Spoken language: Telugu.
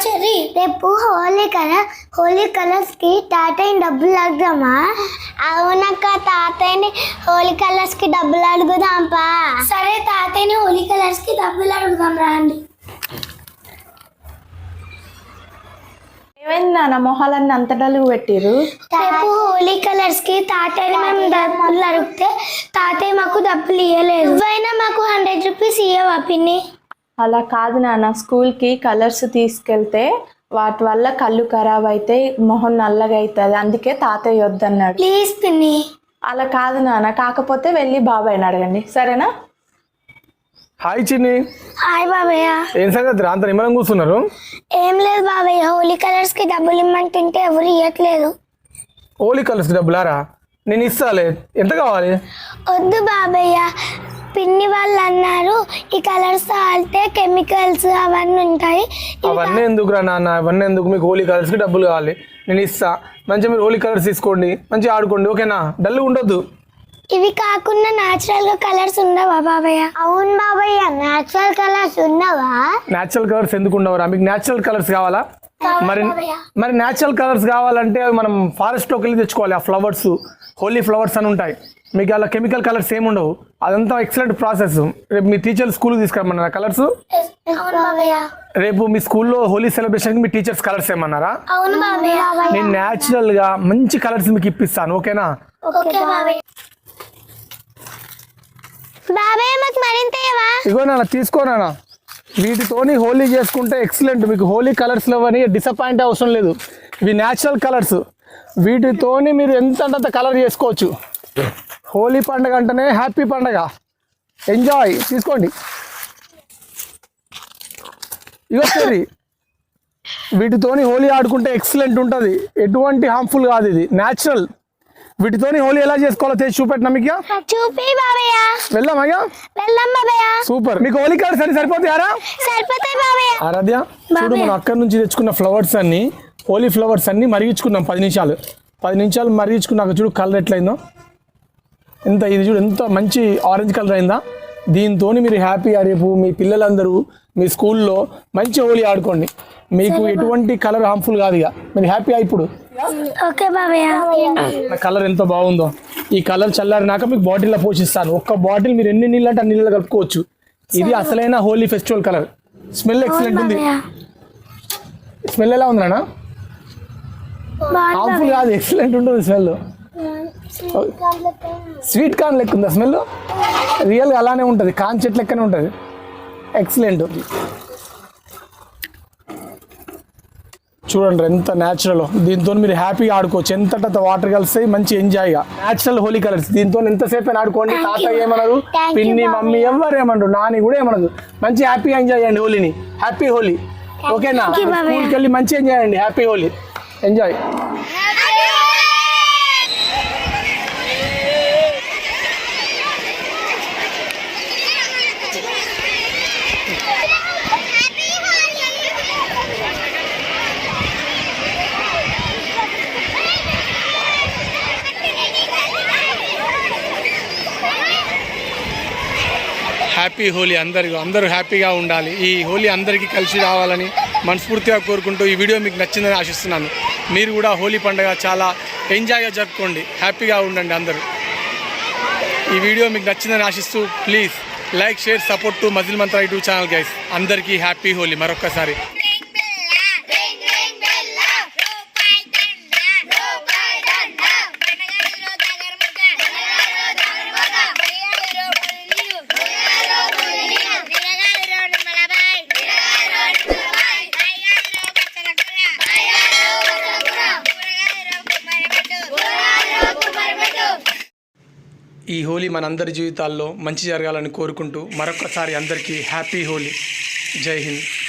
చెర్రీ రేపు హోలీ కదా? హోలీ కలర్స్కి తాతయ్య డబ్బులు అడుగుదామా? అవునక్క తాతయ్యని హోలీ కలర్స్కి డబ్బులు అడుగుదాంపా. సరే తాతయ్యని హోలీ కలర్స్కి డబ్బులు అడుగుదాం రండి. ఏమైంది నాన్న? మొహాలన్నీ అంత డలుగు పెట్టిరు రేపు హోలీ కలర్స్కి తాతయ్యని మేము డబ్బులు అడిగితే తాతయ్య మాకు డబ్బులు ఇవ్వలేదు నువ్వైనా మాకు హండ్రెడ్ రూపీస్ ఇవ్వవా పిన్ని? అలా కాదు నాన్న. స్కూల్కి కలర్స్ తీసుకెళ్తే వాటి వల్ల కళ్ళు ఖరాబ్ అయితే మొహం నల్లగా అవుతుంది అందుకే తాతయ్య వద్దన్నాడు. ప్లీజ్ పిన్ని. అలా కాదు నాన్న. కాకపోతే వెళ్ళి బాబాయ్ని అడగండి. సరేనా? హాయ్ చిన్ని. హాయ్ బాబయ్య. ఏం సంగతి? రా అంత నిమ్మలం కూర్చున్నారు? ఏం లేదు బాబయ్య. హోలీ కలర్స్కి డబ్బులు ఇమ్మంటుంటే ఎవరు ఇవ్వట్లేదు ఓలీ కలర్స్ డబ్బులారా? నేను ఇస్తాలే. ఎంత కావాలి? వద్దు బాబయ్య. పిన్ని వాళ్ళు అన్నారు ఈ కలర్స్ ఆడితే కెమికల్స్ అవన్నీ ఉంటాయి. అవన్నీ ఎందుకు రా నాన్న? అవన్నీ ఎందుకు? మీకు హోలీ కలర్స్కి డబ్బులు కావాలి. నేను ఇస్తా. మంచిగా మీరు హోలీ కలర్స్ తీసుకోండి. మంచిగా ఆడుకోండి. ఓకేనా? డల్ ఉండొద్దు. ఇవి కాకుండా నాచురల్గా కలర్స్ ఉండవా బాబయ్య? అవును బాబయ్య నాచురల్ కలర్స్ ఉండవా? న్యాచురల్ కలర్స్ ఎందుకు ఉండవురా? మీకు న్యాచురల్ కలర్స్ కావాలా? మరి. మరి న్యాచురల్ కలర్స్ కావాలంటే అవి మనం ఫారెస్ట్లోకి వెళ్ళి తెచ్చుకోవాలి. ఆ ఫ్లవర్స్ హోలీ ఫ్లవర్స్ అని ఉంటాయి. మీకు అలా కెమికల్ కలర్స్ ఏమి ఉండవు. అదంతా ఎక్సలెంట్ ప్రాసెస్ రేపు మీ టీచర్ స్కూల్కి తీసుకురమ్మన్నారా కలర్స్ అవును బాబయ్య. రేపు మీ స్కూల్లో హోలీ సెలబ్రేషన్కి మీ టీచర్స్ కలర్స్ ఏమన్నారా? నేను న్యాచురల్గా మంచి కలర్స్ మీకు ఇప్పిస్తాను. ఓకేనా? ఇగో నాన్న తీసుకో నాన్న. వీటితోని హోలీ చేసుకుంటే ఎక్సలెంట్. మీకు హోలీ కలర్స్లో అని డిసప్పాయింట్ అవసరం లేదు. ఇవి న్యాచురల్ కలర్స్. వీటితోని మీరు ఎంత అంత కలర్ చేసుకోవచ్చు. హోలీ పండుగ అంటేనే హ్యాపీ పండగ. ఎంజాయ్. తీసుకోండి. ఇగో వీటితోని హోలీ ఆడుకుంటే ఎక్సలెంట్ ఉంటుంది. ఎటువంటి హార్మ్ఫుల్ కాదు ఇది. న్యాచురల్ వీటితోని హోలీ ఎలా చేసుకోవాలో తెచ్చి చూపెట్టినా మీకు? చూపి బాబయ్య? వెళ్దాం బాబయ్య. సూపర్. మీకు హోలీ కలర్స్ అని సరిపోతాయారా సరిపోతాయి బాబయ్య. ఆరాధ్య చూడు మనం అక్కడి నుంచి తెచ్చుకున్న ఫ్లవర్స్ అన్ని హోలీ ఫ్లవర్స్ అన్ని మరిగించుకున్నాం పది నిమిషాలు. పది నిమిషాలు మరిగించుకున్నాక చూడు కలర్ ఎట్లయిందో. ఎంత ఇది చూడు ఎంత మంచి ఆరెంజ్ కలర్ అయిందా. దీంతో మీరు హ్యాపీగా రేపు మీ పిల్లలందరూ మీ స్కూల్లో మంచి హోలీ ఆడుకోండి. మీకు ఎటువంటి కలర్ హార్మ్ఫుల్ కాదు ఇక. మీరు హ్యాపీ ఇప్పుడు? ఓకే బాబయ్య నా కలర్ ఎంత బాగుందో. ఈ కలర్ చల్లారినాక మీకు బాటిల్లో పోషిస్తాను. ఒక్క బాటిల్ మీరు ఎన్ని నీళ్ళు అంటే అన్ని నీళ్ళు కలుపుకోవచ్చు. ఇది అసలైన Holi festival colour. Smell excellent ఉంది. స్మెల్ ఎలా ఉంది నాన్న బాగుంది హార్మ్ఫుల్ కాదు ఎక్సలెంట్ ఉంటుంది స్మెల్ స్వీట్ కార్న్ లెక్క ఉందా స్మెల్ రియల్గా అలానే ఉంటుంది. కాన్ చెట్టు లెక్కనే ఉంటుంది. ఎక్సలెంట్ చూడండి ఎంత న్యాచురల్ దీంతో మీరు హ్యాపీగా ఆడుకోవచ్చు. ఎంత వాటర్ కలిస్తాయి మంచి ఎంజాయ్గా న్యాచురల్ హోలీ కలర్స్ దీంతో ఎంతసేపు అయినా ఆడుకోండి తాతయ్య Thank you, పిన్ని. మమ్మీ ఎవరు ఏమన్నారు నాని కూడా ఏమన్నారు మంచి హ్యాపీగా ఎంజాయ్ చేయండి హోలీని. హ్యాపీ హోలీ. ఓకేనా. స్కూల్కి వెళ్ళి మంచి ఎంజాయ్ చేయండి. Happy Holi. Enjoy happy Holi అందరికి అందరూ హ్యాపీగా ఉండాలి. ఈ హోలీ అందరికీ కలిసి రావాలని మనస్ఫూర్తిగా కోరుకుంటూ ఈ వీడియో మీకు నచ్చిందని ఆశిస్తున్నాను. మీరు కూడా హోలీ పండుగ చాలా ఎంజాయ్గా జరుపుకోండి. హ్యాపీగా ఉండండి అందరూ. ఈ వీడియో మీకు నచ్చిందని ఆశిస్తూ please like share support to muscle mantra YouTube channel guys అందరికీ హ్యాపీ హోలీ. మరొక్కసారి. ఈ హోలీ మనందరి జీవితాల్లో మంచి జరగాలని కోరుకుంటూ మరొక్కసారి అందరికీ హ్యాపీ హోలీ. జై హింద్.